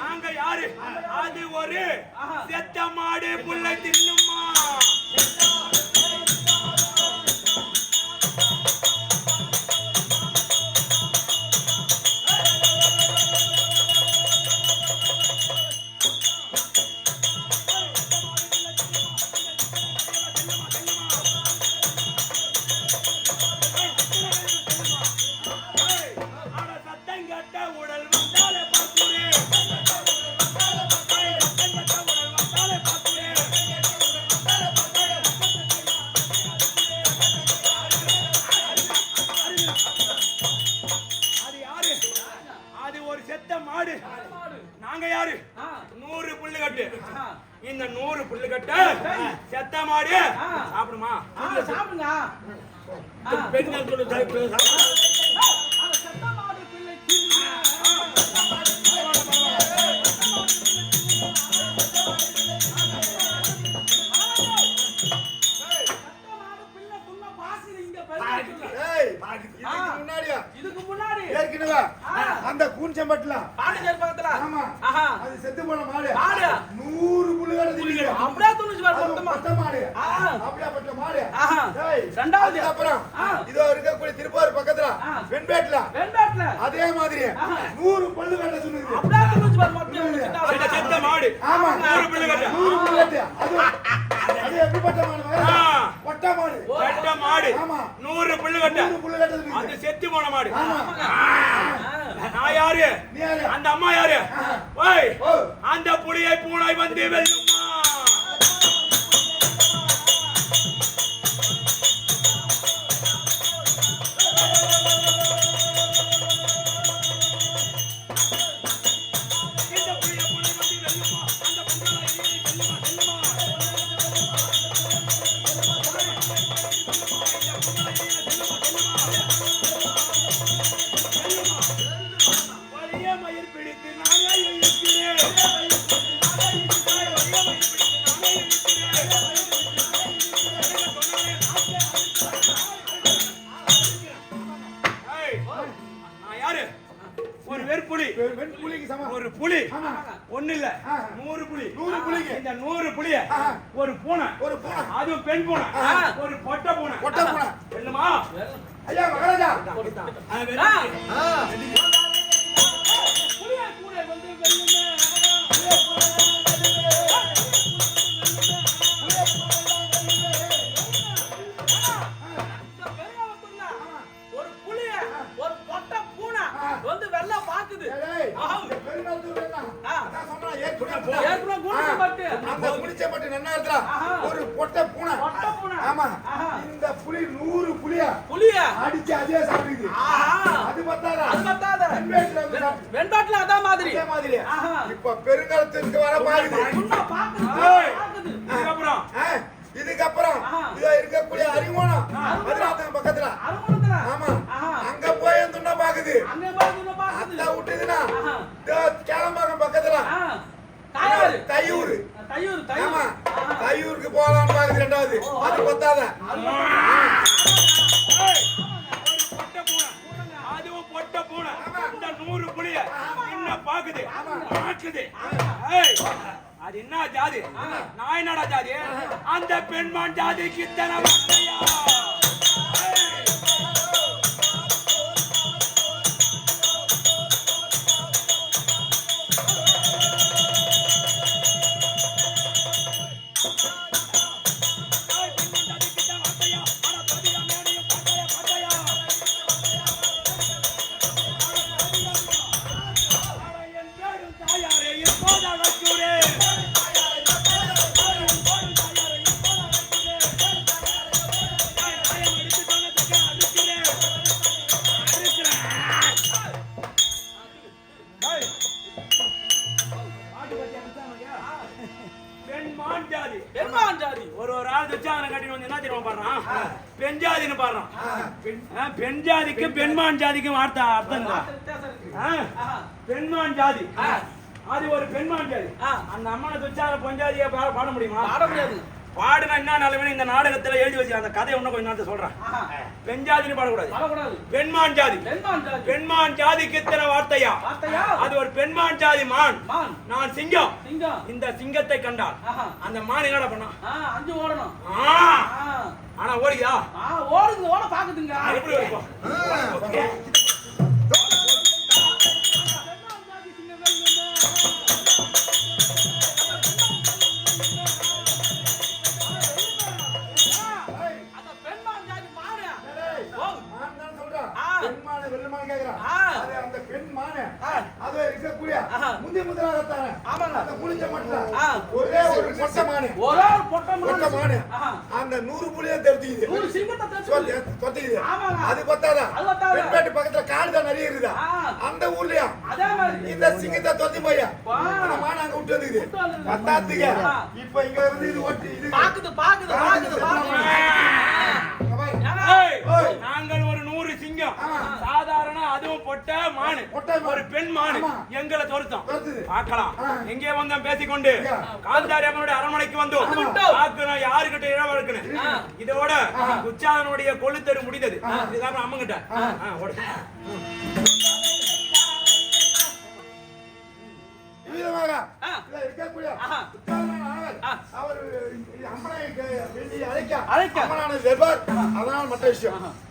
நாங்க யாரு? அது ஒரு. செத்த மாடு புல்லை தின்னுமா? நூறு புல்லுகட்டு ஆ. இந்த நூறு புல்லுகட்ட செத்த மாடு. சாப்பிடுமா? சாப்பிடுங்க. பெண்கள் இதுக்கு முன்னாடி. ஏற்கனவே. அந்த கூஞ்சம்பட்டுல. பாண்டிச்சேரி பக்கத்துல. ஆமா. ஆஹா. அது செத்து போன மாடு. மாடு. நூறு புள்ளிகளை திணிக்கு அப்படியே துணிச்சு அது மொத்தமா. பட்ட மாடு. ஆ. அப்படியாப்பட்ட மாடு. ரெண்டாவது. அதுக்கப்புறம் ஆ. இதோ இருக்கக்கூடிய திருப்பார் பக்கத்துல. வெண்பேட்ல வெண்டாட்ல அதே மாதிரி. நூறு பல்லு கட்ட சொன்னது அப்படியே துணிச்சு பாரு மொத்தம். இந்த செத்த மாடு. ஆமா. நூறு புல்லுகட்டு நூறு புல்லு கட்டு அது அது எப்படிப்பட்ட மாடு. பட்ட மாடு. செத்த மாடு. ஆமா. நூறு புல்லுகட்ட நூறு புல்லு கட்ட அது செத்து போன மாடு. ஆமா. நான் யாரு? அந்த அம்மா யாரு? அந்த புலியை பூனை வந்து வெல்லுமா ஒரு புலி. ஒண்ணு இல்ல. நூறு புலி. நூறு புலிக்கு. இந்த நூறு புலிய. ஒரு பூனை. ஒரு பூனை. அதுவும் பெண் பூனை. ஒரு பொட்டை பூனை. பொட்டை பூனை. என்னமா ஐயா மகாராஜா. ஏற்கனவே குடிச்சு பட்டு. அந்த நன்னாத்துல ஆஹா. ஒரு பொட்டை பூனை. ஆமா. இந்த புலி நூறு புலிய புளிய. அடிச்சு அதே சாப்பிடுது ஆஹா. அது பத்தாதா அது பத்தாத. வெண்பேட்டில் அதான் மாதிரி அதே மாதிரி ஆஹா. இப்ப பெருங்காலத்திற்கு வர. பாக்குது. இதுக்கப்புறம் இதுக்கப்புறம். இதோ இருக்கக்கூடிய அறிவோணம் பக்கத்துல பொட்டை பூனை பொட்டை பூனை. இந்த நூறு புளிய என்ன பாக்குது பாக்குது. அது என்ன ஜாதி? நான் என்னடா ஜாதி? அந்த பெண்மான் ஜாதிக்கு இத்தனை தெரியுமா பாடுறான். பெண் ஜாதின்னு பாடுறான். பெண் ஜாதிக்கு பெண்மான் ஜாதிக்கும் வார்த்தை ஆஹா. பெண்மான் ஜாதி. அது ஒரு பெண்மான் ஜாதி. அந்த அம்மனை துச்சாத பொஞ்சாதியை பாட முடியுமா? பாட முடியாது. பாடுனா என்ன நிலைமை இந்த நாடகத்துல எழுதி வச்சு அந்த கதையை இன்னும் கொஞ்ச நேரத்தை சொல்றேன். பெண் ஜாதின்னு பாடக்கூடாது. பெண்மான் ஜாதி பெண்மான் ஜாதி. பெண்மான் ஜாதிக்கு இத்தனை வார்த்தையா வார்த்தையா? அது ஒரு பெண்மான் ஜாதி மான் மான். நான் சிங்கம். இந்த சிங்கத்தை கண்டால். அந்த மான் என்னடா பண்ணா அஞ்சு ஓடணும். ஆனா ஓடியா ஆ, ஓடுங்க, ஓட பாக்குதுங்க. எப்படி இருக்கும் சொல்றான். ஆ. பெண் மானு, வெள்ளை மானு கேக்குறான். அது அந்த இருக்கக்கூடிய. முந்தி முந்திராகத்தானே. ஆமாங்க. அந்த புளிஞ்ச மட்டும். ஒரே ஒரு பொட்டை மானு. ஒரே ஒரு பொட்டை பொட்டை மாடு. மானு. ஆஹா. அந்த நூறு புளியை தெரிஞ்சுக்குது. நூறு சிங்கத்தை. ஆமாங்க. அது பத்தாதா? பெண்பேட்டு பக்கத்துல காடு தான் நிறைய இருக்குதா? அந்த ஊர்லயா? இந்த சிங்கத்தை தொத்தி போய் மானை அங்க விட்டு வந்துக்குது. பத்தாத்துக்கு. இப்ப இங்க இருந்து இது ஒட்டி இது பாக்குது பாக்குது பாக்குது பாக்குது அதுவும் பொட்ட மானு. ஒரு பெண் மானு. எங்களை துரத்தோம். பார்க்கலாம். எங்கே வந்தோம் பேசிக்கொண்டு? காந்தாரி அம்மனுடைய அரண்மனைக்கு வந்தோம் வந்து. பார்க்கணும் யாருகிட்ட இழவ இருக்குன்னு. இதோட. உச்சாதனுடைய கொள்ளுத்தரு முடிந்தது. இதுதான் அம்மங்கிட்ட. அவர் அழைக்க அழைக்க. அதனால் மற்ற விஷயம்